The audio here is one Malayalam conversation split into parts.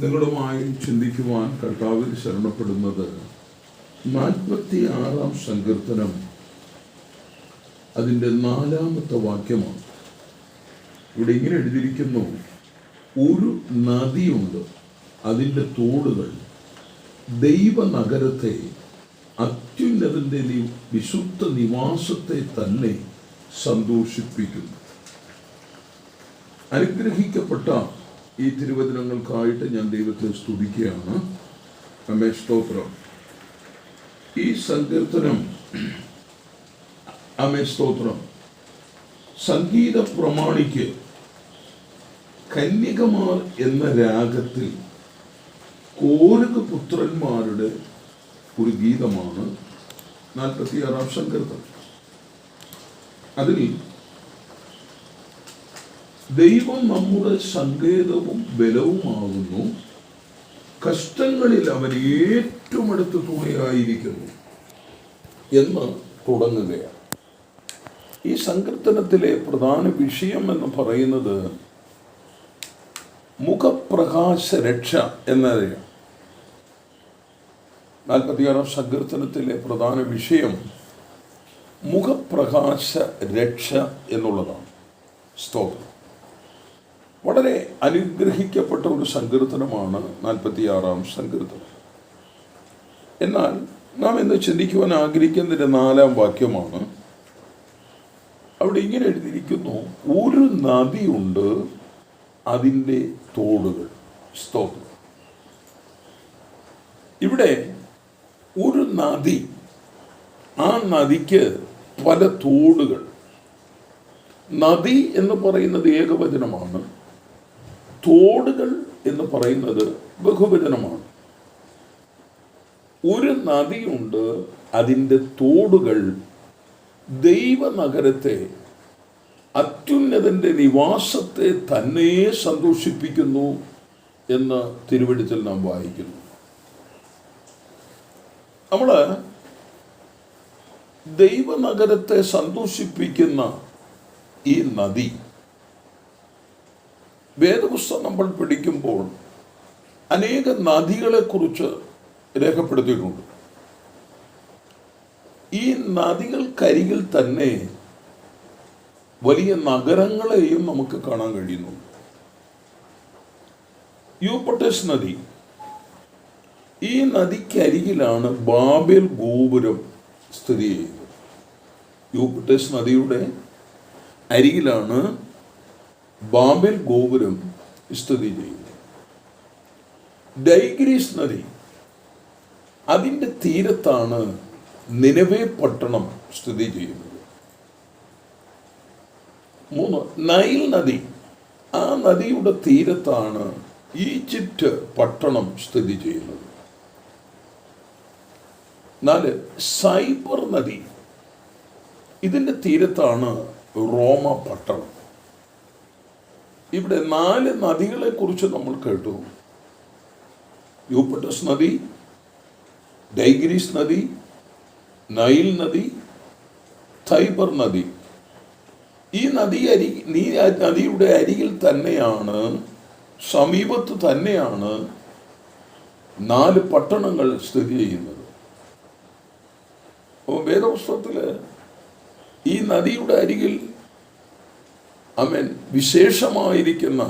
നിങ്ങളുമായി ചിന്തിക്കുവാൻ കർത്താവിൽ ശരണപ്പെടുന്നത് നാൽപ്പത്തി ആറാം സങ്കീർത്തനം അതിന്റെ നാലാമത്തെ വാക്യമാണ്. ഇവിടെ ഇങ്ങനെ എഴുതിയിരിക്കുന്നു ഒരു നദിയുണ്ട് അതിന്റെ തോടുകൾ ദൈവനഗരത്തെ അത്യുന്നതിന്റെ വിശുദ്ധ നിവാസത്തെ തന്നെ സന്തോഷിപ്പിക്കുന്നു. അനുഗ്രഹിക്കപ്പെട്ട ഈ തിരുവചനങ്ങൾക്കായിട്ട് ഞാൻ ദൈവത്തെ സ്തുതിക്കുകയാണ്. രമേശ് സ്തോത്രം. ഈ സങ്കീർത്തനം അമ്മേ സ്തോത്രം. സംഗീത പ്രമാണിക്ക് കന്യകമാർ എന്ന രാഗത്തിൽ കോരുക പുത്രന്മാരുടെ ഒരു ഗീതമാണ് നാൽപ്പത്തിയാറാം സങ്കീർത്തനം. അതിൽ ദൈവം നമ്മുടെ സങ്കേതവും ബലവുമാകുന്നു. കഷ്ടങ്ങളിൽ അവൻ ഏറ്റവും അടുത്ത തുണയായിരിക്കുന്നു എന്ന് തുടങ്ങുകയാണ്. ഈ സങ്കീർത്തനത്തിലെ പ്രധാന വിഷയം എന്ന് പറയുന്നത് മുഖപ്രകാശ രക്ഷ എന്നറിയാം നാൽപ്പത്തിയാറാം സങ്കീർത്തനത്തിലെ പ്രധാന വിഷയം മുഖപ്രകാശ രക്ഷ എന്നുള്ളതാണ്. സ്തോത്രം. വളരെ അനുഗ്രഹിക്കപ്പെട്ട ഒരു സങ്കീർത്തനമാണ് നാൽപ്പത്തിയാറാം സങ്കീർത്തനം. എന്നാൽ നാം ഇന്ന് ചിന്തിക്കുവാൻ ആഗ്രഹിക്കുന്നതിന്റെ നാലാം വാക്യമാണ്. അവിടെ ഇങ്ങനെ എഴുതിയിരിക്കുന്നു ഒരു നദിയുണ്ട് അതിന്റെ തോടുകൾ. സ്തോത്രം. ഇവിടെ ഒരു നദി ആ നദിക്ക് പല തോടുകൾ. നദി എന്ന് പറയുന്നത് ഏകവചനമാണ്. തോടുകൾ എന്ന് പറയുന്നത് ബഹുവചനമാണ്. ഒരു നദിയുണ്ട് അതിന്റെ തോടുകൾ ദൈവനഗരത്തെ അത്യുന്നതന്റെ നിവാസത്തെ തന്നെ സന്തോഷിപ്പിക്കുന്നു എന്ന് തിരുവെടുത്തിൽ നാം വായിക്കുന്നു. നമ്മൾ ദൈവനഗരത്തെ സന്തോഷിപ്പിക്കുന്ന ഈ നദി വേദപുസ്തകം നമ്മൾ പിടിക്കുമ്പോൾ അനേക നദികളെക്കുറിച്ച് രേഖപ്പെടുത്തിയിട്ടുണ്ട്. ഈ നദികൾക്കരികിൽ തന്നെ വലിയ നഗരങ്ങളെയും നമുക്ക് കാണാൻ കഴിയുന്നു. യൂപ്പട്ടസ് നദി. ഈ നദിക്കരികിലാണ് ബാബേൽ ഗോപുരം സ്ഥിതി ചെയ്യുന്നത്. യൂപ്പട്ടസ് നദിയുടെ അരികിലാണ് ബാബേൽ ഗോപുരം സ്ഥിതി ചെയ്യുന്നു. ഡൈഗ്രീസ് നദി അതിന്റെ തീരത്താണ് നിലവേ പട്ടണം സ്ഥിതി ചെയ്യുന്നത്. മൂന്ന് നൈൽ നദി ആ നദിയുടെ തീരത്താണ് ഈജിപ്റ്റ് പട്ടണം സ്ഥിതി ചെയ്യുന്നത്. നാല് സൈബർ നദി ഇതിന്റെ തീരത്താണ് റോമ പട്ടണം. ഇവിടെ നാല് നദികളെ കുറിച്ച് നമ്മൾ കേട്ടു. യൂപ്പട്ടസ് നദി ഡൈഗ്രീസ് നദി നൈൽ നദി തൈബർ നദി. ഈ നദി അരി നീ നദിയുടെ അരികിൽ തന്നെയാണ് സമീപത്ത് തന്നെയാണ് നാല് പട്ടണങ്ങൾ സ്ഥിതി ചെയ്യുന്നത്. അപ്പോൾ വേദപുസ്തകത്തിൽ ഈ നദിയുടെ അരികിൽ അമൻ വിശേഷമായിരിക്കുന്ന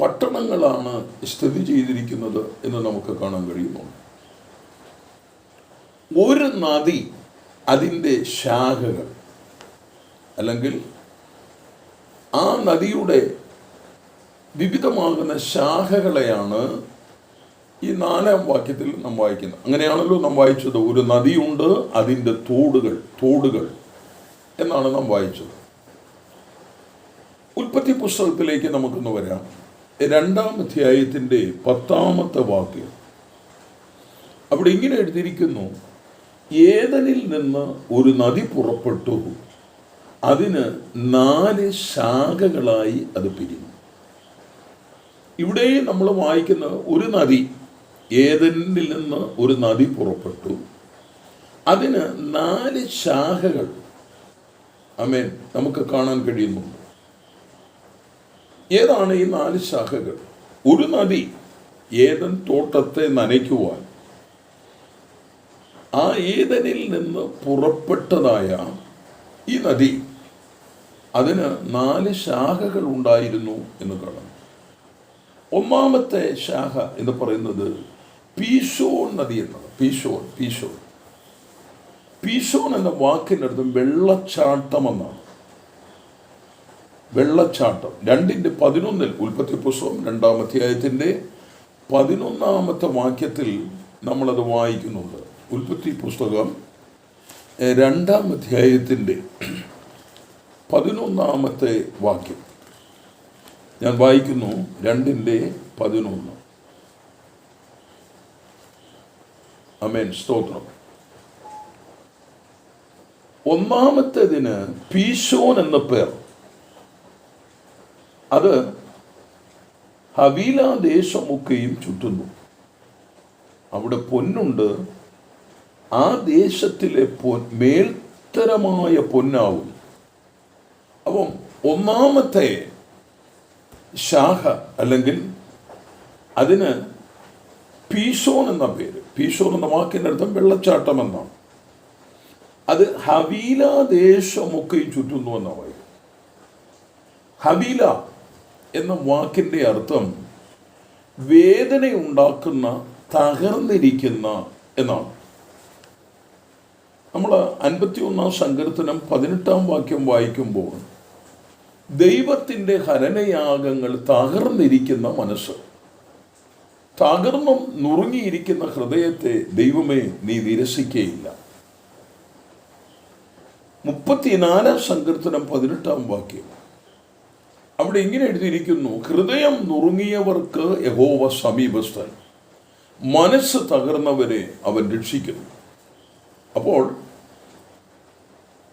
പട്ടണങ്ങളാണ് സ്ഥിതി ചെയ്തിരിക്കുന്നത് എന്ന് നമുക്ക് കാണാൻ കഴിയുന്നു ഒരു നദി അതിന്റെ ശാഖകൾ അല്ലെങ്കിൽ ആ നദിയുടെ വിവിധമാകുന്ന ശാഖകളെയാണ് ഈ നാലാം വാക്യത്തിൽ നാം വായിക്കുന്നത്. അങ്ങനെയാണല്ലോ നാം വായിച്ചത്. ഒരു നദിയുണ്ട് അതിന്റെ തോടുകൾ തോടുകൾ എന്നാണ് നാം വായിച്ചത്. ഉൽപ്പത്തി പുസ്തകത്തിലേക്ക് നമുക്കൊന്ന് വരാം. രണ്ടാം അധ്യായത്തിന്റെ പത്താമത്തെ വാക്യം. അവിടെ ഇങ്ങനെ എഴുതിയിരിക്കുന്നു ഏതനിൽ നിന്ന് ഒരു നദി പുറപ്പെട്ടു അതിന് നാല് ശാഖകളായി അത് പിരിഞ്ഞു. ഇവിടെ നമ്മൾ വായിക്കുന്ന ഒരു നദി ഏതനിൽ നിന്ന് ഒരു നദി പുറപ്പെട്ടു അതിന് നാല് ശാഖകൾ. അമേൻ നമുക്ക് കാണാൻ കഴിയുന്നുണ്ട്. ഏതാണ് ഈ നാല് ശാഖകൾ? ഒരു നദി ഏതൻ തോട്ടത്തെ നനയ്ക്കുവാൻ. ആ ഏതനിൽ നിന്ന് പുറപ്പെട്ടതായ ഈ നദി അതിന് നാല് ശാഖകൾ ഉണ്ടായിരുന്നു എന്ന് കാണാം. ഒന്നാമത്തെ ശാഖ എന്ന് പറയുന്നത് പീഷോൺ നദി എന്നാണ്. പീഷോൺ പീഷോൺ പീഷോൺ എന്ന വാക്കിനർത്ഥം വെള്ളച്ചാട്ടം എന്നാണ്. വെള്ളച്ചാട്ടം. രണ്ടിന്റെ പതിനൊന്നിൽ ഉൽപ്പത്തി പുസ്തകം രണ്ടാം അധ്യായത്തിന്റെ പതിനൊന്നാമത്തെ വാക്യത്തിൽ നമ്മളത് വായിക്കുന്നുണ്ട്. ഉൽപ്പത്തി പുസ്തകം രണ്ടാം അധ്യായത്തിന്റെ പതിനൊന്നാമത്തെ വാക്യം. ഞാൻ വായിക്കുന്നു രണ്ടിന്റെ പതിനൊന്ന്. അമേൻ സ്തോത്രം. ഒന്നാമത്തേതിന് പീശോൻ എന്ന പേർ. അത് ഹവീല ദേശമൊക്കെയും ചുറ്റുന്നു. അവിടെ പൊന്നുണ്ട്. ആ ദേശത്തിലെ പൊൻ മേൽത്തരമായ പൊന്നാവും. അപ്പം ഒന്നാമത്തെ ശാഖ അല്ലെങ്കിൽ അതിന് പീഷോൺ എന്ന പേര്. പീഷോൺ എന്ന വാക്കിന്റെ അർത്ഥം വെള്ളച്ചാട്ടം എന്നാണ്. അത് ഹവീല ദേശമൊക്കെയും ചുറ്റുന്നു എന്നാണ് പറയുന്നത്. ഹവീല എന്ന വാക്കിന്റെ അർത്ഥം വേദനയുണ്ടാക്കുന്ന തകർന്നിരിക്കുന്ന എന്നാണ്. നമ്മൾ അൻപത്തി ഒന്നാം സങ്കീർത്തനം പതിനെട്ടാം വാക്യം വായിക്കുമ്പോൾ ദൈവത്തിന്റെ ഹരണയാഗങ്ങൾ തകർന്നിരിക്കുന്ന മനസ്സ് തകർന്നും നുറുങ്ങിയിരിക്കുന്ന ഹൃദയത്തെ ദൈവമേ നീ നിരസിക്കുകയില്ല മുപ്പത്തിനാലാം സങ്കീർത്തനം പതിനെട്ടാം വാക്യം. അവിടെ ഇങ്ങനെ എഴുതിയിരിക്കുന്നു ഹൃദയം നുറുങ്ങിയവർക്ക് യഹോവ സമീപസ്ഥൻ. മനസ്സ് തകർന്നവരെ അവൻ രക്ഷിക്കുന്നു. അപ്പോൾ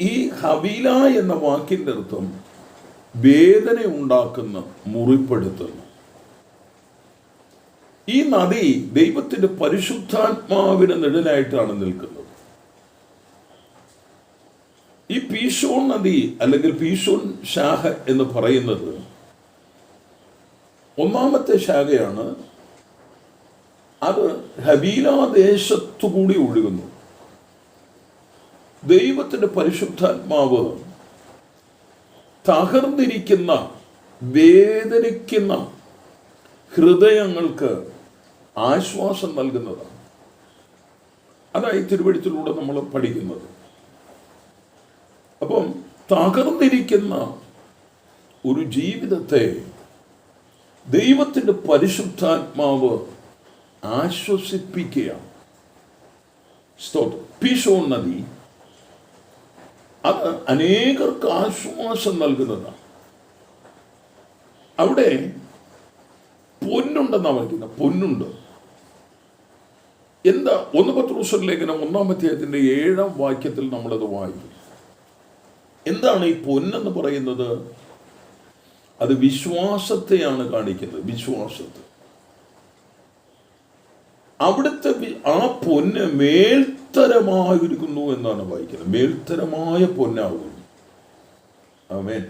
ഈ ഹവീല എന്ന വാക്കിന്റെ അർത്ഥം വേദന ഉണ്ടാക്കുന്ന മുറിപ്പെടുത്തുന്നു. ഈ നദി ദൈവത്തിന്റെ പരിശുദ്ധാത്മാവിന് നിഴലായിട്ടാണ് നിൽക്കുന്നത് ഈ പീഷോൺ നദി അല്ലെങ്കിൽ പീഷോൺ ശാഖ എന്ന് പറയുന്നത് ഒന്നാമത്തെ ശാഖയാണ്. അത് ഹബീല ദേശത്തുകൂടി ഒഴുകുന്നു. ദൈവത്തിന്റെ പരിശുദ്ധാത്മാവ് തകർന്നിരിക്കുന്ന വേദനിക്കുന്ന ഹൃദയങ്ങൾക്ക് ആശ്വാസം നൽകുന്നതാണ്. അതായി തിരുവഴുത്തിലൂടെ നമ്മൾ പഠിക്കുന്നത്. അപ്പം തകർന്നിരിക്കുന്ന ഒരു ജീവിതത്തെ ദൈവത്തിന്റെ പരിശുദ്ധാത്മാവ് ആശ്വസിപ്പിക്കുകയാണ്. നദി അത് അനേകർക്ക് ആശ്വാസം നൽകുന്നതാണ്. അവിടെ പൊന്നുണ്ടെന്നാണ് പറയുന്നത് പൊന്നുണ്ട്. എന്താ? ഒന്ന് പത്രോസർ ലേഖനം ഒന്നാം അധ്യായത്തിന്റെ ഏഴാം വാക്യത്തിൽ നമ്മളത് വായിക്കും എന്താണ് ഈ പൊന്നെന്ന് പറയുന്നത്? അത് വിശ്വാസത്തെയാണ് കാണിക്കുന്നത് വിശ്വാസത്തെ. അവിടുത്തെ ആ പൊന്ന് മേൽത്തരമായിരിക്കുന്നു എന്നാണ് വായിക്കുന്നത്. മേൽത്തരമായ പൊന്നാകുന്നു. ആമേൻ.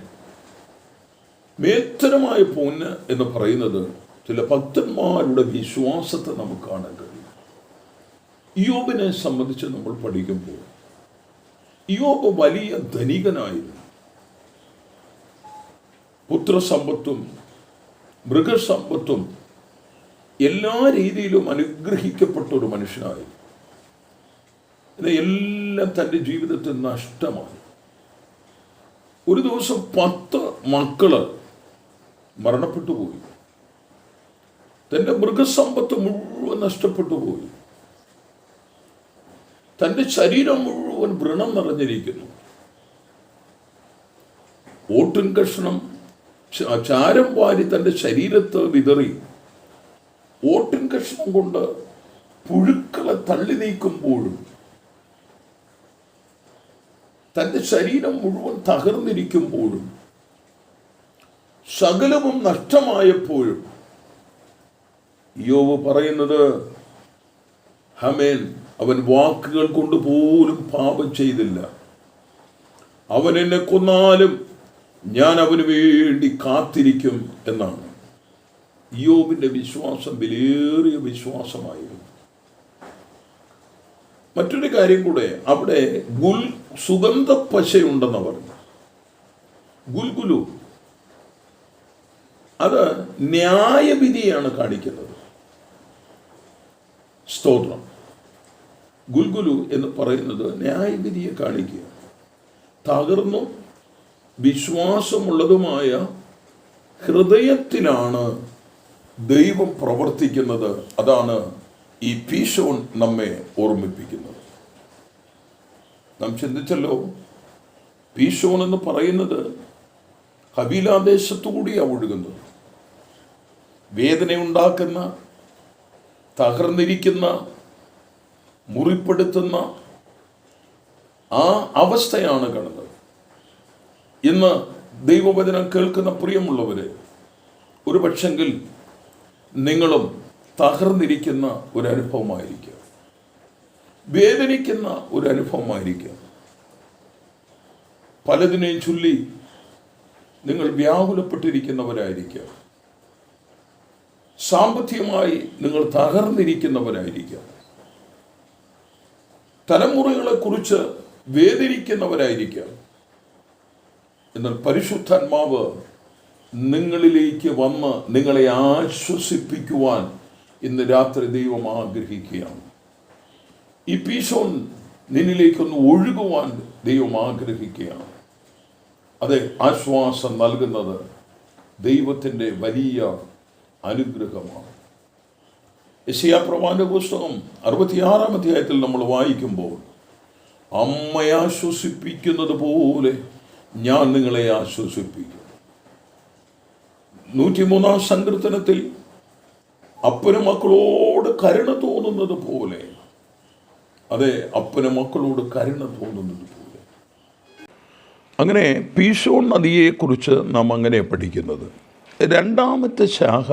മേൽത്തരമായ പൊന്ന് എന്ന് പറയുന്നത് ചില ഭക്തന്മാരുടെ വിശ്വാസത്തെ നമുക്ക് കാണാൻ കഴിയും. യോബിനെ സംബന്ധിച്ച് നമ്മൾ പഠിക്കുമ്പോൾ യോബ് വലിയ ധനികനായിരുന്നു പുത്രസമ്പത്തും മൃഗസമ്പത്തും എല്ലാ രീതിയിലും അനുഗ്രഹിക്കപ്പെട്ട ഒരു മനുഷ്യനായിരുന്നു ഇതെല്ലാം തന്റെ ജീവിതത്തിൽ നഷ്ടമായി. ഒരു ദിവസം പത്ത് മക്കൾ മരണപ്പെട്ടു പോയി. തന്റെ മൃഗസമ്പത്ത് മുഴുവൻ നഷ്ടപ്പെട്ടു പോയി. തന്റെ ശരീരം മുഴുവൻ വ്രണം നിറഞ്ഞിരിക്കുന്നു. ഓട്ടിൻ കഷ്ണം ചാരം വാരി തന്റെ ശരീരത്ത് വിതറി. ഓട്ടിൻ കഷ്ണം കൊണ്ട് പുഴുക്കളെ തള്ളി നീക്കുമ്പോഴും തന്റെ ശരീരം മുഴുവൻ തകർന്നിരിക്കുമ്പോഴും സകലവും നഷ്ടമായപ്പോഴും. യോവ് പറയുന്നത് ഹമേൻ അവൻ വാക്കുകൾ കൊണ്ട് പോലും പാപം ചെയ്തില്ല. അവൻ എന്നെ കൊന്നാലും ഞാൻ അവന് വേണ്ടി കാത്തിരിക്കും എന്നാണ്. യോബിന്റെ വിശ്വാസം വിലയേറിയ വിശ്വാസമായിരുന്നു. മറ്റൊരു കാര്യം കൂടെ അവിടെ ഗുൽ സുഗന്ധ പശയുണ്ടെന്ന് പറഞ്ഞു. ഗുൽഗുലു അത് ന്യായവിധിയാണ് കാണിക്കുന്നത്. സ്തോത്രം. ഗുൽഗുലു എന്ന് പറയുന്നത് ന്യായവിധിയെ കാണിക്കുക. തകർന്നു വിശ്വാസമുള്ളതുമായ ഹൃദയത്തിലാണ് ദൈവം പ്രവർത്തിക്കുന്നത്. അതാണ് ഈ പീശോൺ നമ്മെ ഓർമ്മിപ്പിക്കുന്നത്. നാം ചിന്തിച്ചല്ലോ പീശോൺ എന്ന് പറയുന്നത് ഹബീലാദേശത്തുകൂടിയാണ് ഒഴുകുന്നത്. വേദനയുണ്ടാക്കുന്ന തകർന്നിരിക്കുന്ന മുറിപ്പെടുത്തുന്ന ആ അവസ്ഥയാണ് കടന്നത് ഇന്ന് ദൈവവചനം കേൾക്കുന്ന പ്രിയമുള്ളവരെ ഒരു പക്ഷെങ്കിൽ നിങ്ങളും തകർന്നിരിക്കുന്ന ഒരു അനുഭവമായിരിക്കാം വേദനിക്കുന്ന ഒരു അനുഭവമായിരിക്കാം പലതിനെയും ചൊല്ലി നിങ്ങൾ വ്യാകുലപ്പെട്ടിരിക്കുന്നവരായിരിക്കാം. സാമ്പത്തികമായി നിങ്ങൾ തകർന്നിരിക്കുന്നവരായിരിക്കാം. തലമുറകളെക്കുറിച്ച് വേദനിക്കുന്നവരായിരിക്കാം. എന്നാൽ പരിശുദ്ധാത്മാവ് നിങ്ങളിലേക്ക് വന്ന് നിങ്ങളെ ആശ്വസിപ്പിക്കുവാൻ ഇന്ന് രാത്രി ദൈവം ആഗ്രഹിക്കുകയാണ്. ഈ പീശോൻ നിന്നിലേക്കൊന്ന് ഒഴുകുവാൻ ദൈവം ആഗ്രഹിക്കുകയാണ്. അതെ ആശ്വാസം നൽകുന്നത് ദൈവത്തിന്റെ വലിയ അനുഗ്രഹമാണ്. യശയാ പ്രവാന്റെ പുസ്തകം അറുപത്തിയാറാം അധ്യായത്തിൽ നമ്മൾ വായിക്കുമ്പോൾ അമ്മയെ ആശ്വസിപ്പിക്കുന്നത് പോലെ ഞാൻ നിങ്ങളെ ആശ്വസിപ്പിക്കും. നൂറ്റിമൂന്നാം സങ്കീർത്തനത്തിൽ അപ്പനും മക്കളോട് കരുണ തോന്നുന്നത് പോലെ. അതെ അപ്പനും മക്കളോട് കരുണ തോന്നുന്നത് പോലെ. അങ്ങനെ പീഷോൺ നദിയെക്കുറിച്ച് നാം അങ്ങനെ പഠിക്കുന്നത്. രണ്ടാമത്തെ ശാഖ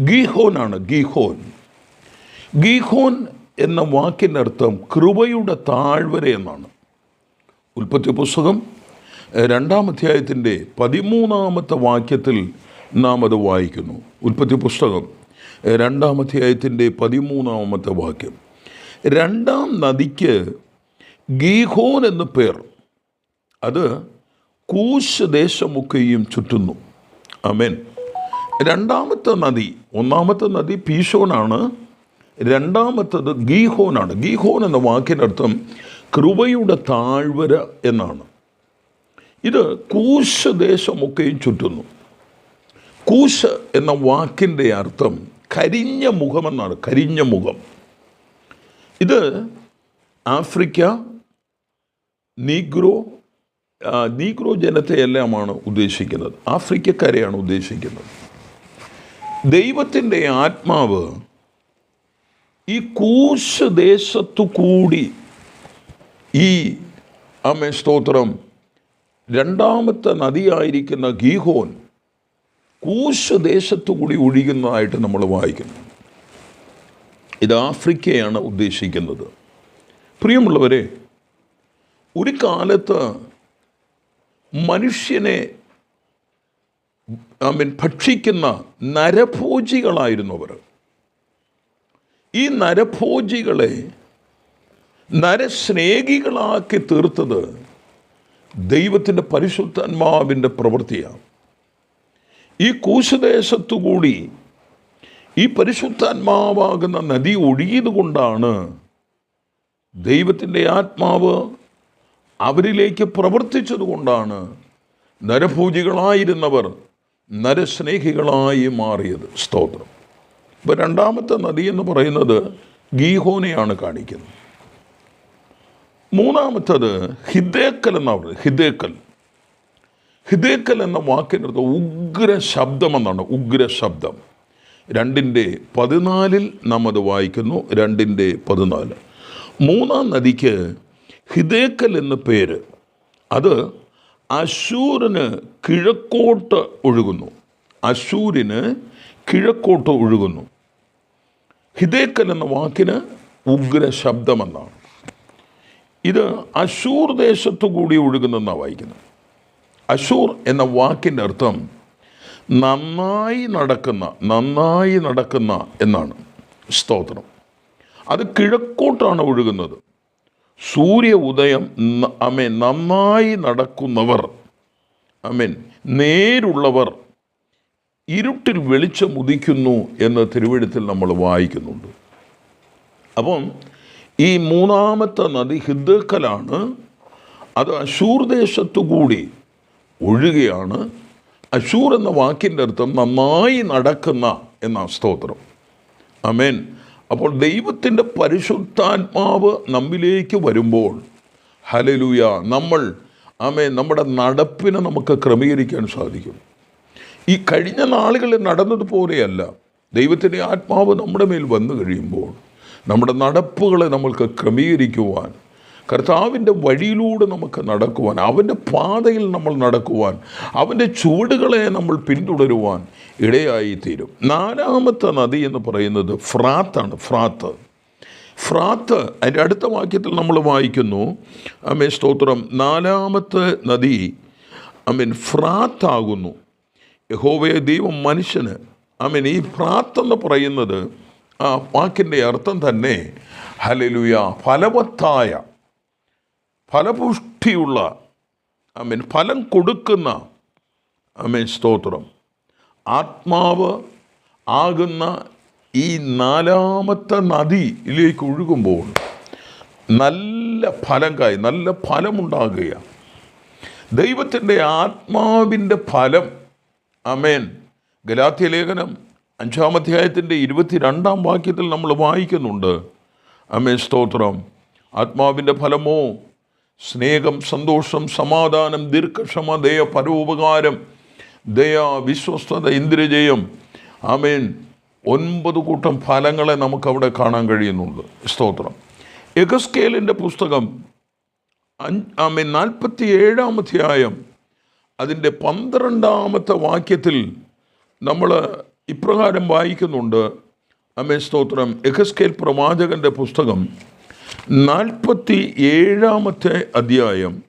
ഗീഹോനാണ് ഗീഹോൻ. ഗീഹോൻ എന്ന വാക്കിന്റെ അർത്ഥം കൃപയുടെ താഴ്വര എന്നാണ്. ഉൽപ്പത്തി പുസ്തകം രണ്ടാം അധ്യായത്തിന്റെ പതിമൂന്നാമത്തെ വാക്യത്തിൽ നാം അത് വായിക്കുന്നു. ഉൽപ്പത്തി പുസ്തകം രണ്ടാം അധ്യായത്തിന്റെ പതിമൂന്നാമത്തെ വാക്യം. രണ്ടാം നദിക്ക് ഗീഹോൻ എന്ന പേർ. അത് കൂശ് ദേശമൊക്കെയും ചുറ്റുന്നു. അമേൻ രണ്ടാമത്തെ നദി ഒന്നാമത്തെ നദി പീശോനാണ് രണ്ടാമത്തത് ഗീഹോനാണ്. ഗീഹോൻ എന്ന വാക്കിനർത്ഥം കൃപയുടെ താഴ്വര എന്നാണ്. ഇത് കൂശ ദേശമൊക്കെയും ചുറ്റുന്നു. കൂശ എന്ന വാക്കിന്റെ അർത്ഥം കരിഞ്ഞ മുഖമെന്നാണ് കരിഞ്ഞ മുഖം. ഇത് ആഫ്രിക്ക നീഗ്രോ നീഗ്രോ ജനത്തെയെല്ലാമാണ് ഉദ്ദേശിക്കുന്നത്. ആഫ്രിക്കക്കാരെയാണ് ഉദ്ദേശിക്കുന്നത്. ദൈവത്തിന്റെ ആത്മാവ് ഈ കൂശ് ദേശത്തു കൂടി ഈ അമ്മ സ്തോത്രം. രണ്ടാമത്തെ നദിയായിരിക്കുന്ന ഗീഹോൻ കൂശ് ദേശത്തു കൂടി ഒഴുകുന്നതായിട്ട് നമ്മൾ വായിക്കുന്നു. ഇത് ആഫ്രിക്കയാണ് ഉദ്ദേശിക്കുന്നത്. പ്രിയമുള്ളവരെ ഒരു കാലത്ത് മനുഷ്യനെ ഐ മീൻ ഭക്ഷിക്കുന്ന നരഭോജികളായിരുന്നു അവർ. ഈ നരഭോജികളെ നരസ്നേഹികളാക്കി തീർത്തത് ദൈവത്തിന്റെ പരിശുദ്ധാത്മാവിന്റെ പ്രവൃത്തിയാണ്. ഈ കൂശദേശത്തുകൂടി ഈ പരിശുദ്ധാത്മാവാകുന്ന നദി ഒഴുകിയതുകൊണ്ടാണ് ദൈവത്തിന്റെ ആത്മാവ് അവരിലേക്ക് പ്രവർത്തിച്ചതുകൊണ്ടാണ് നരഭൂജികളായിരുന്നവർ നരസ്നേഹികളായി മാറിയത് സ്തോത്രം. ഇപ്പോൾ രണ്ടാമത്തെ നദി എന്ന് പറയുന്നത് ഗീഹോനെയാണ് കാണിക്കുന്നത്. മൂന്നാമത്തത് ഹിദേക്കൽ എന്നാണ് പറയുന്നത്. ഹിദേക്കൽ. ഹിദേക്കൽ എന്ന വാക്കിനടുത്ത് ഉഗ്ര ശബ്ദമെന്നാണ് ഉഗ്ര ശബ്ദം. രണ്ടിന്റെ പതിനാലിൽ നാം അത് വായിക്കുന്നു. രണ്ടിന്റെ പതിനാല്. മൂന്നാം നദിക്ക് ഹിദേക്കൽ എന്ന പേര്. അത് അശൂറിന് കിഴക്കോട്ട് ഒഴുകുന്നു. അശൂരിന് കിഴക്കോട്ട് ഒഴുകുന്നു. ഹിതേക്കൽ എന്ന വാക്കിന് ഉഗ്ര ശബ്ദമെന്നാണ്. ഇത് അശൂർ ദേശത്തു കൂടി ഒഴുകുന്നെന്നാണ് വായിക്കുന്നത്. അശൂർ എന്ന വാക്കിന്റെ അർത്ഥം നന്നായി നടക്കുന്ന നന്നായി നടക്കുന്ന എന്നാണ് സ്തോത്രം. അത് കിഴക്കോട്ടാണ് ഒഴുകുന്നത്. സൂര്യ ഉദയം അമേ നന്നായി നടക്കുന്നവർ അമേൻ നേരുള്ളവർ ഇരുട്ടിൽ വെളിച്ചം ഉദിക്കുന്നു എന്ന് തിരുവഴുത്തിൽ നമ്മൾ വായിക്കുന്നുണ്ട്. അപ്പം ഈ മൂന്നാമത്തെ നദി ഹിദ്ദക്കലാണ് അത് അശൂർ ദേശത്തുകൂടി ഒഴുകയാണ്. അശൂർ എന്ന വാക്കിന്റെ അർത്ഥം നന്നായി നടക്കുന്ന എന്ന സ്തോത്രം. അമേൻ അപ്പോൾ ദൈവത്തിന്റെ പരിശുദ്ധാത്മാവ് നമ്മിലേക്ക് വരുമ്പോൾ ഹലലൂയ നമ്മൾ ആമേ നമ്മുടെ നടപ്പിനെ നമുക്ക് ക്രമീകരിക്കാൻ സാധിക്കും. ഈ കഴിഞ്ഞ നാളുകളിൽ നടന്നതുപോലെയല്ല ദൈവത്തിന്റെ ആത്മാവ് നമ്മുടെ മേൽ വന്നു കഴിയുമ്പോൾ നമ്മുടെ നടപ്പുകളെ നമ്മൾക്ക് ക്രമീകരിക്കുവാൻ കർത്താവിന്റെ വഴിയിലൂടെ നമുക്ക് നടക്കുവാൻ അവന്റെ പാതയിൽ നമ്മൾ നടക്കുവാൻ അവന്റെ ചുവടുകളെ നമ്മൾ പിന്തുടരുവാൻ ഇടയായിത്തീരും. നാലാമത്തെ നദി എന്ന് പറയുന്നത് ഫ്രാത്താണ് ഫ്രാത്ത്. ഫ്രാത്ത് അതിന്റെ അടുത്ത വാക്യത്തിൽ നമ്മൾ വായിക്കുന്നു. അമ്മേ സ്തോത്രം. നാലാമത്തെ നദി അമ്മൻ ഫ്രാത്താകുന്നു. യഹോവയ ദൈവം മനുഷ്യന്. അമ്മൻ ഈ പ്രാത്തെന്ന് പറയുന്നത് ആ വാക്കിന്റെ അർത്ഥം തന്നെ ഹലലുയ ഫലവത്തായ ഫലപുഷ്ടിയുള്ള അമ്മൻ ഫലം കൊടുക്കുന്ന അമ്മൻ സ്തോത്രം. ആത്മാവ് ആകുന്ന ഈ നാലാമത്തെ നദിയിലേക്ക് ഒഴുകുമ്പോൾ നല്ല ഫലം കായി നല്ല ഫലമുണ്ടാകുക ദൈവത്തിന്റെ ആത്മാവിന്റെ ഫലം അമേൻ ഗലാത്യ ലേഖനം അഞ്ചാം അധ്യായത്തിന്റെ ഇരുപത്തിരണ്ടാം വാക്യത്തിൽ നമ്മൾ വായിക്കുന്നുണ്ട്. അമേൻ സ്തോത്രം. ആത്മാവിന്റെ ഫലമോ സ്നേഹം സന്തോഷം സമാധാനം ദീർഘക്ഷമ ദയ പരോപകാരം ദയ വിശ്വസ്തത ഇന്ദ്രജയം ആമേൻ. ഒൻപത് കൂട്ടം ഫലങ്ങളെ നമുക്കവിടെ കാണാൻ കഴിയുന്നുണ്ട്. സ്തോത്രം. എഗസ്കേലിന്റെ പുസ്തകം ആമേൻ നാൽപ്പത്തി ഏഴാം അധ്യായം. അതിന്റെ പന്ത്രണ്ടാമത്തെ വാക്യത്തിൽ നമ്മൾ ഇപ്രകാരം വായിക്കുന്നുണ്ട്. അമേ സ്തോത്രം. എഹസ്കേൽ പ്രവാചകന്റെ പുസ്തകം നാൽപ്പത്തി ഏഴാമത്തെ അധ്യായം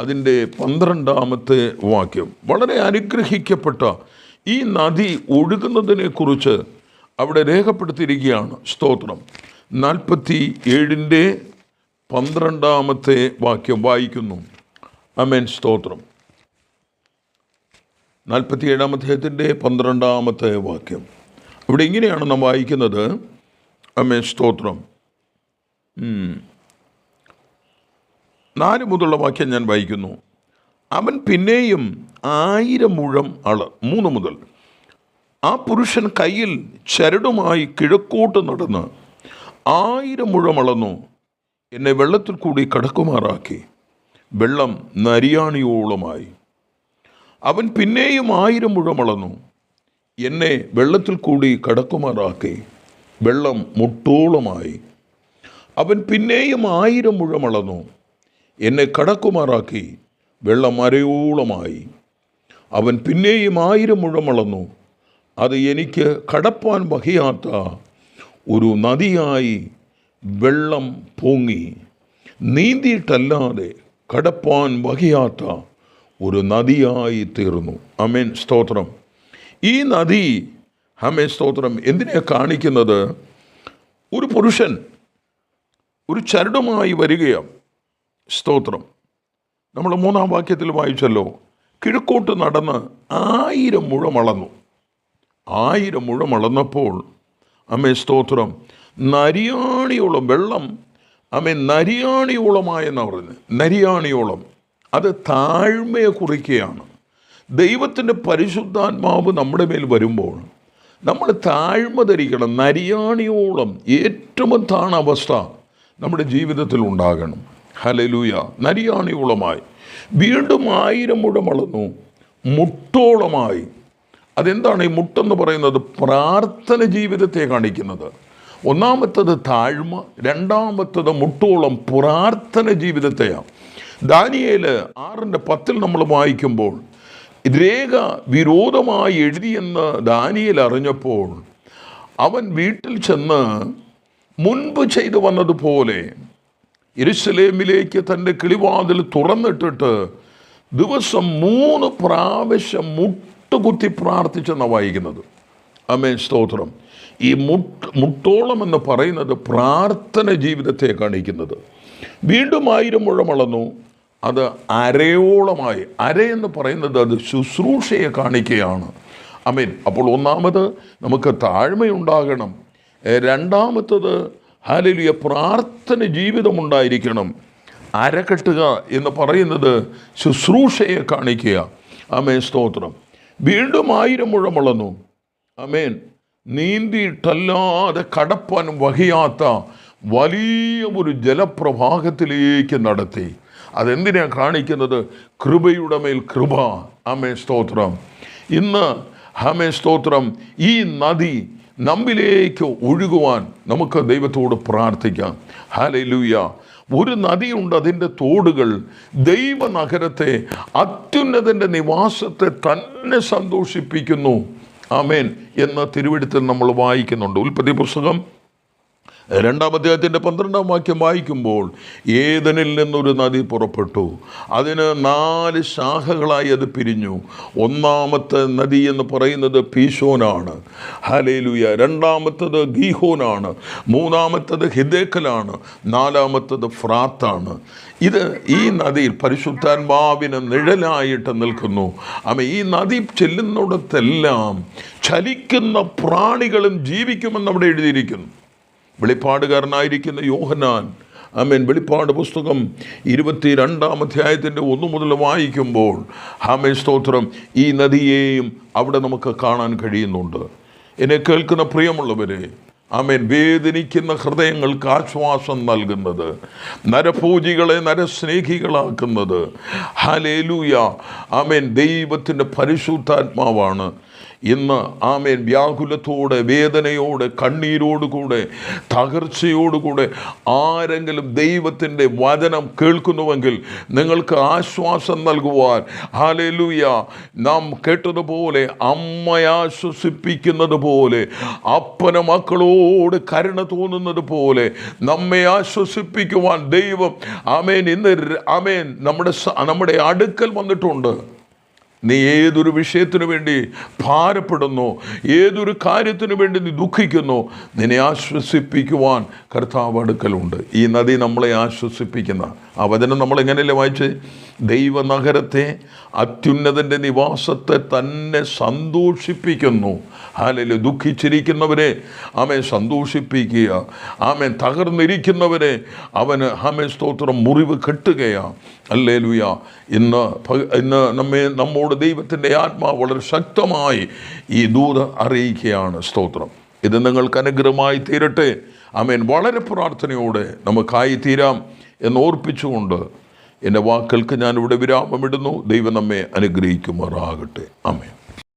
അതിന്റെ പന്ത്രണ്ടാമത്തെ വാക്യം. വളരെ അനുഗ്രഹിക്കപ്പെട്ട ഈ നദി ഒഴുകുന്നതിനെക്കുറിച്ച് അവിടെ രേഖപ്പെടുത്തിയിരിക്കുകയാണ് സ്തോത്രം. നാൽപ്പത്തി ഏഴിന്റെ പന്ത്രണ്ടാമത്തെ വാക്യം വായിക്കുന്നു. അമേൻ സ്തോത്രം. നാൽപ്പത്തി ഏഴാം അധ്യായത്തിന്റെ പന്ത്രണ്ടാമത്തെ വാക്യം. അവിടെ ഇങ്ങനെയാണ് നാം വായിക്കുന്നത്. അമേ സ്തോത്രം. നാല് മുതലുള്ള വാക്യം ഞാൻ വായിക്കുന്നു. അവൻ പിന്നെയും ആയിരം മുഴം അള മൂന്ന് മുതൽ. ആ പുരുഷൻ കയ്യിൽ ചരടുമായി കിഴക്കോട്ട് നടന്ന് ആയിരം മുഴം അളന്നു. എന്നെ വെള്ളത്തിൽ കൂടി കടക്കുമാറാക്കി. വെള്ളം നരിയാണിയോളമായി. അവൻ പിന്നെയും ആയിരം മുഴം അളന്നു. എന്നെ വെള്ളത്തിൽ കൂടി കടക്കുമാറാക്കി. വെള്ളം മുട്ടോളമായി. അവൻ പിന്നെയും ആയിരം മുഴം അളന്നു. എന്നെ കടക്കുമാറാക്കി വെള്ളം അരയോളമായി. അവൻ പിന്നെയും ആയിരം മുഴം അളന്നു. അത് എനിക്ക് കടപ്പാൻ വഹിയാത്ത ഒരു നദിയായി വെള്ളം പൊങ്ങി. നീന്തിയിട്ടല്ലാതെ കടപ്പാൻ വഹിയാത്ത ഒരു നദിയായി തീർന്നു. അമേൻ സ്തോത്രം. ഈ നദി ഹമേ സ്തോത്രം. എന്തിനെ കാണിക്കുന്നത്? ഒരു പുരുഷൻ ഒരു ചരടുമായി വരികയാണ്. സ്തോത്രം. നമ്മൾ മൂന്നാം വാക്യത്തിൽ വായിച്ചല്ലോ. കിഴക്കോട്ട് നടന്ന് ആയിരം മുഴം അളന്നു ആയിരം മുഴം അളന്നപ്പോൾ അമ്മേ സ്തോത്രം നരിയാണിയോളം വെള്ളം അമ്മേ നരിയാണിയോളമായെന്നാണ് പറഞ്ഞത്? നരിയാണിയോളം. അത് താഴ്മയെ കുറിക്കുകയാണ്. ദൈവത്തിന്റെ പരിശുദ്ധാത്മാവ് നമ്മുടെ മേൽ വരുമ്പോൾ നമ്മൾ താഴ്മ ധരിക്കണം. നരിയാണിയോളം ഏറ്റവും താണ അവസ്ഥ നമ്മുടെ ജീവിതത്തിൽ ഉണ്ടാകണം. ഹലലൂയ നരിയാണിയോളമായി വീണ്ടും ആയിരം മുഴം വളർന്നു. മുട്ടോളമായി. അതെന്താണ് ഈ മുട്ടെന്ന് പറയുന്നത്? പ്രാർത്ഥന ജീവിതത്തെ കാണിക്കുന്നത്. ഒന്നാമത്തത് താഴ്മ രണ്ടാമത്തത് മുട്ടോളം പ്രാർത്ഥന ജീവിതത്തെയാണ്. ദാനിയേൽ ആറിന്റെ പത്തിൽ നമ്മൾ വായിക്കുമ്പോൾ രേഖ വിരോധമായി എഴുതിയെന്ന് ദാനിയേൽ അറിഞ്ഞപ്പോൾ അവൻ വീട്ടിൽ ചെന്ന് മുൻപ് ചെയ്തു വന്നതുപോലെ ഇരുസലേമിലേക്ക് തന്റെ കിളിവാതിൽ തുറന്നിട്ടിട്ട് ദിവസം മൂന്ന് പ്രാവശ്യം മുട്ടുകുത്തി പ്രാർത്ഥിച്ചെന്ന വായിക്കുന്നത്. അമേൻ സ്തോത്രം. ഈ മുട്ട് മുട്ടോളം എന്ന് പറയുന്നത് പ്രാർത്ഥന ജീവിതത്തെ കാണിക്കുന്നത്. വീണ്ടും ആയിരം മുഴമളന്നു അത് അരയോളമായി. അര എന്ന് പറയുന്നത് അത് ശുശ്രൂഷയെ കാണിക്കുകയാണ് അമീൻ അപ്പോൾ ഒന്നാമത് നമുക്ക് താഴ്മയുണ്ടാകണം. രണ്ടാമത്തത് ഹാലലിയ പ്രാർത്ഥന ജീവിതമുണ്ടായിരിക്കണം. അരക്കെട്ടുക എന്ന് പറയുന്നത് ശുശ്രൂഷയെ കാണിക്കുക. അമേൻ സ്തോത്രം. വീണ്ടും ആയിരം മുഴമുളന്നു അമേൻ നീന്തിയിട്ടല്ലാതെ കടപ്പാൻ വഹിയാത്ത വലിയ ഒരു ജലപ്രവാഹത്തിലേക്ക് നടത്തി. അതെന്തിനാണ് കാണിക്കുന്നത്? കൃപയുടെ മേൽ കൃപ. അമേ സ്തോത്രം. ഇന്ന് ഹമേ സ്തോത്രം. ഈ നദി നമ്മിലേക്ക് ഒഴുകുവാൻ നമുക്ക് ദൈവത്തോട് പ്രാർത്ഥിക്കാം. ഹാലലൂയ ഒരു നദിയുണ്ട് അതിന്റെ തോടുകൾ. ദൈവനഗരത്തെ അത്യുന്നതന്റെ നിവാസത്തെ തന്നെ സന്തോഷിപ്പിക്കുന്നു. ആമേൻ. എന്ന തിരുവിടുത്തിൽ നമ്മൾ വായിക്കുന്നുണ്ട്. ഉൽപ്പത്തി പുസ്തകം രണ്ടാം അദ്ദേഹത്തിന്റെ പന്ത്രണ്ടാം വാക്യം വായിക്കുമ്പോൾ ഏതനിൽ നിന്നൊരു നദി പുറപ്പെട്ടു. അതിന് നാല് ശാഖകളായി അത് പിരിഞ്ഞു. ഒന്നാമത്തെ നദി എന്ന് പറയുന്നത് പീശോനാണ്. ഹലേലുയ രണ്ടാമത്തത് ഗീഹോനാണ്. മൂന്നാമത്തത് ഹിദേക്കലാണ്. നാലാമത്തത് ഫ്രാത്താണ്. ഇത് ഈ നദിയിൽ പരിശുദ്ധാത്മാവിന് നിഴലായിട്ട് നിൽക്കുന്നു. അമ്മ ഈ നദി ചെല്ലുന്നിടത്തെല്ലാം ചലിക്കുന്ന പ്രാണികളും ജീവിക്കുമെന്ന് അവിടെ എഴുതിയിരിക്കുന്നു. വെളിപ്പാടുകാരനായിരിക്കുന്ന യോഹനാൻ ആമേൻ. വെളിപ്പാട് പുസ്തകം ഇരുപത്തി രണ്ടാം അധ്യായത്തിന്റെ ഒന്നു മുതൽ വായിക്കുമ്പോൾ ഹാമേ സ്തോത്രം ഈ നദിയെയും അവിടെ നമുക്ക് കാണാൻ കഴിയുന്നുണ്ട്. എന്നെ കേൾക്കുന്ന പ്രിയമുള്ളവരെ ആമേൻ. വേദനിക്കുന്ന ഹൃദയങ്ങൾക്ക് ആശ്വാസം നൽകുന്നത് നരപൂജികളെ നരസ്നേഹികളാക്കുന്നത്. ഹലേലൂയ ആമേൻ. ദൈവത്തിന്റെ പരിശുദ്ധാത്മാവാണ് ഇന്ന് ആമേൻ. വ്യാകുലത്തോടെ വേദനയോടെ കണ്ണീരോടുകൂടെ തകർച്ചയോടുകൂടെ ആരെങ്കിലും ദൈവത്തിന്റെ വചനം കേൾക്കുന്നുവെങ്കിൽ നിങ്ങൾക്ക് ആശ്വാസം നൽകുവാൻ. ഹാലലൂയ നാം കേട്ടതുപോലെ അമ്മയാശ്വസിപ്പിക്കുന്നത് പോലെ അപ്പന മക്കളോട് കരുണ തോന്നുന്നത് പോലെ നമ്മെ ആശ്വസിപ്പിക്കുവാൻ ദൈവം ആമേൻ ഇന്ന് ആമേൻ നമ്മുടെ നമ്മുടെ അടുക്കൽ വന്നിട്ടുണ്ട്. നീ ഏതൊരു വിഷയത്തിനു വേണ്ടി ഭാരപ്പെടുന്നു ഏതൊരു കാര്യത്തിനു വേണ്ടി നീ ദുഃഖിക്കുന്നു നിന്നെ ആശ്വസിപ്പിക്കുവാൻ കർത്താവ് അടുക്കലുണ്ട്. ഈ നദി നമ്മളെ ആശ്വസിപ്പിക്കുന്ന ആ വചനം നമ്മൾ എങ്ങനെയല്ലേ വായിച്ച്? ദൈവനഗരത്തെ അത്യുന്നതന്റെ നിവാസത്തെ തന്നെ സന്തോഷിപ്പിക്കുന്നു. അല്ലെങ്കിൽ ദുഃഖിച്ചിരിക്കുന്നവരെ ആമെ സന്തോഷിപ്പിക്കുക. ആമെ തകർന്നിരിക്കുന്നവരെ അവന് ആമെ സ്തോത്രം മുറിവ് കെട്ടുകയാണ് അല്ലേ ലുയ ഇന്ന് ഇന്ന് നമ്മെ നമ്മോട് ദൈവത്തിന്റെ ആത്മാവ് വളരെ ശക്തമായി ഈ ദൂത അറിയിക്കുകയാണ് സ്തോത്രം. ഇത് നിങ്ങൾക്ക് അനുഗ്രഹമായി തീരട്ടെ. ആമേൻ. വളരെ പ്രാർത്ഥനയോടെ നമുക്കായി തീരാം എന്ന് ഓർപ്പിച്ചുകൊണ്ട് എന്റെ വാക്കുകൾക്ക് ഞാനിവിടെ വിരാമമിടുന്നു. ദൈവം നമ്മെ അനുഗ്രഹിക്കുമാറാകട്ടെ. ആമേൻ.